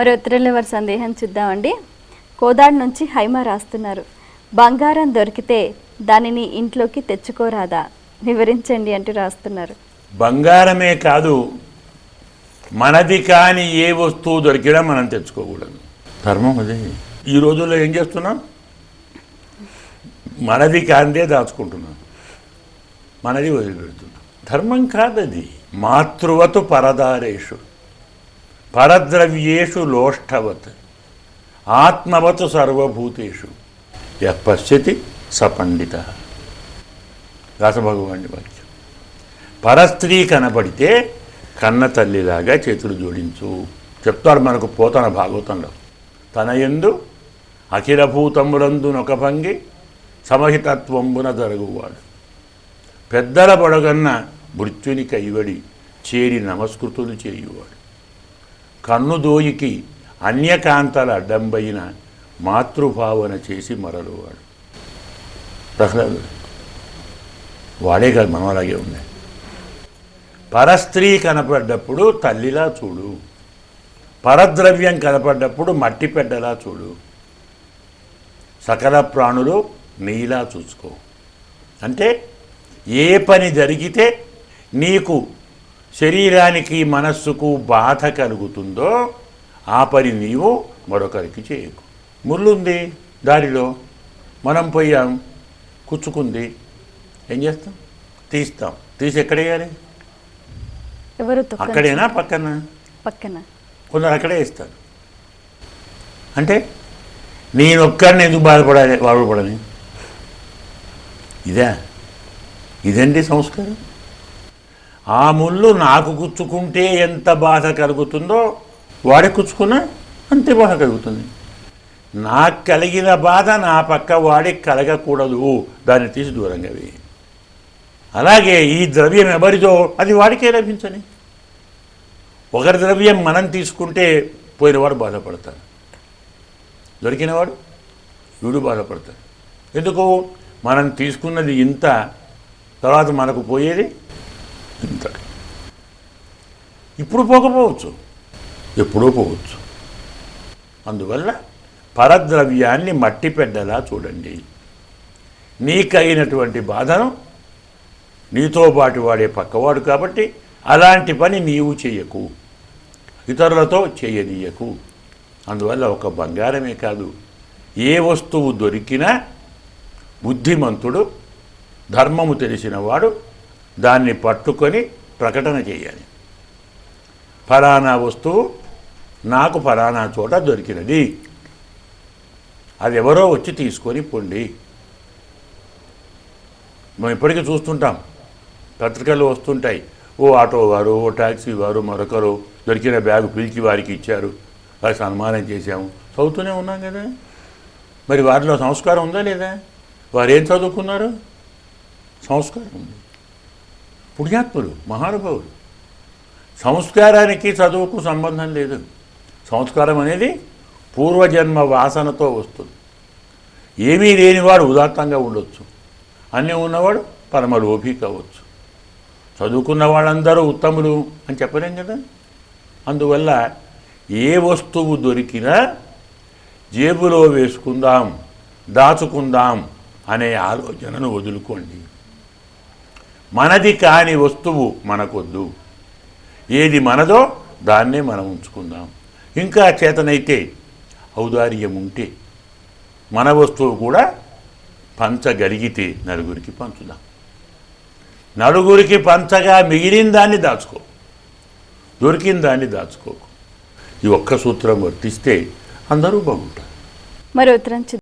మరి ఉత్తరంలో వారి సందేహం చూద్దామండి. కోదాడు నుంచి హైమ రాస్తున్నారు. బంగారం దొరికితే దానిని ఇంట్లోకి తెచ్చుకోరాదా? వివరించండి అంటూ రాస్తున్నారు. బంగారమే కాదు మనది కాని ఏ వస్తువు దొరికినా మనం తెచ్చుకోకూడదు. ధర్మం అదే. ఈ రోజుల్లో ఏం చేస్తున్నాం? మనది కాందే దాచుకుంటున్నాం. మనది వదిలిపెడుతున్నాం. ధర్మం కాదది. మాతృవతు పరదారేషు పరద్రవ్యేషు లోష్టవత్. ఆత్మవత్ సర్వభూతేషు. యః పశ్యతి సపండిత దాసభగవాని వాక్యం పరస్త్రీ కనబడితే కన్న తల్లిలాగా చేతులు జోడించు. చెప్తారు మనకు పోతన భాగవతంలో. తన ఎందు అఖిలభూతములందునొక భంగి సమహితత్వంబున జరుగువాడు. పెద్దల బొడగన్న మృత్యుని కైవడి చేరి నమస్కృతులు చేయువాడు. కన్నుదోయికి అన్యకాంతల అడ్డంబైన మాతృభావన చేసి మరలువాడు. ప్రహ్లాదుడు వాడే కాదు మనం అలాగే ఉన్నాయి పరస్త్రీ కనపడ్డప్పుడు తల్లిలా చూడు. పరద్రవ్యం కనపడ్డప్పుడు మట్టి పెడ్డలా చూడు. సకల ప్రాణులు నీలా చూసుకో. అంటే ఏ పని జరిగితే నీకు శరీరానికి మనస్సుకు బాధ కలుగుతుందో ఆ పని నీవు మరొకరికి చేయకు. ముళ్ళుంది దారిలో. మనం పోయాం కుచ్చుకుంది. ఏం చేస్తాం? తీస్తాం. తీసి ఎక్కడేయాలి? ఎవరు అక్కడేనా పక్కన? పక్కన. కొందరు అక్కడే ఇస్తారు అంటే నేను ఒక్కడిని ఎందుకు బాధపడాలి బాధపడని? ఇదా? ఇదండి సంస్కారం? ఆ ముళ్ళు నాకు గుచ్చుకుంటే ఎంత బాధ కలుగుతుందో వాడి గుచ్చుకున్నా అంతే బాధ కలుగుతుంది. నాకు కలిగిన బాధ నా పక్క వాడికి కలగకూడదు. దాన్ని తీసి దూరంగా వేయి. అలాగే ఈ ద్రవ్యం ఎవరిదో అది వాడికే లభించని. ఒకరి ద్రవ్యం మనం తీసుకుంటే పోయినవాడు బాధపడతాడు. దొరికినవాడు వీడు బాధపడతాడు. ఎందుకు? మనం తీసుకున్నది ఇంత తర్వాత మనకు పోయేది ఇంత ఇప్పుడు పోకపోవచ్చు ఎప్పుడూ పోవచ్చు. అందువల్ల పరద్రవ్యాన్ని మట్టి పెడ్డలా చూడండి. నీకైనటువంటి బాధను నీతో పాటు వాడే పక్కవాడు కాబట్టి అలాంటి పని నీవు చేయకు ఇతరులతో చేయనీయకు అందువల్ల ఒక బంగారమే కాదు. ఏ వస్తువు దొరికినా బుద్ధిమంతుడు ధర్మము తెలిసినవాడు దాన్ని పట్టుకొని ప్రకటన చేయాలి. ఫలానా వస్తువు నాకు ఫలానా చోట దొరికినది. అది ఎవరో వచ్చి తీసుకొని పొండి. మనం ఇప్పటికీ చూస్తుంటాం. పత్రికలు వస్తుంటాయి. ఓ ఆటో వారు ఓ ట్యాక్సీ వారు మరొకరు దొరికిన బ్యాగు పిలిచి వారికి ఇచ్చారు. వారికి సన్మానం చేశాము. చదువుతూనే ఉన్నాం కదా. మరి వారిలో సంస్కారం ఉందా లేదా? వారు ఏం చదువుకున్నారు? సంస్కారం ఉంది. పుణ్యాత్ములు మహానుభావులు. సంస్కారానికి చదువుకు సంబంధం లేదు. సంస్కారం అనేది పూర్వజన్మ వాసనతో వస్తుంది. ఏమీ లేనివాడు ఉదాత్తంగా ఉండొచ్చు. అన్నీ ఉన్నవాడు పరమలోభి కావచ్చు చదువుకున్న వాళ్ళందరూ ఉత్తములు అని చెప్పలేం కదా? అందువల్ల ఏ వస్తువు దొరికినా జేబులో వేసుకుందాం దాచుకుందాం అనే ఆలోచనను వదులుకోండి. మనది కాని వస్తువు మనకొద్దు. ఏది మనదో దాన్నే మనం ఉంచుకుందాం. ఇంకా చేతనైతే ఔదార్యం ఉంటే మన వస్తువు కూడా పంచగలిగితే నలుగురికి పంచుదాం. నలుగురికి పంచగా మిగిలిన దాన్ని దాచుకో. దొరికిన దాన్ని దాచుకోకు. ఈ ఒక్క సూత్రం వర్తిస్తే అందరూ బాగుంటారు. మరో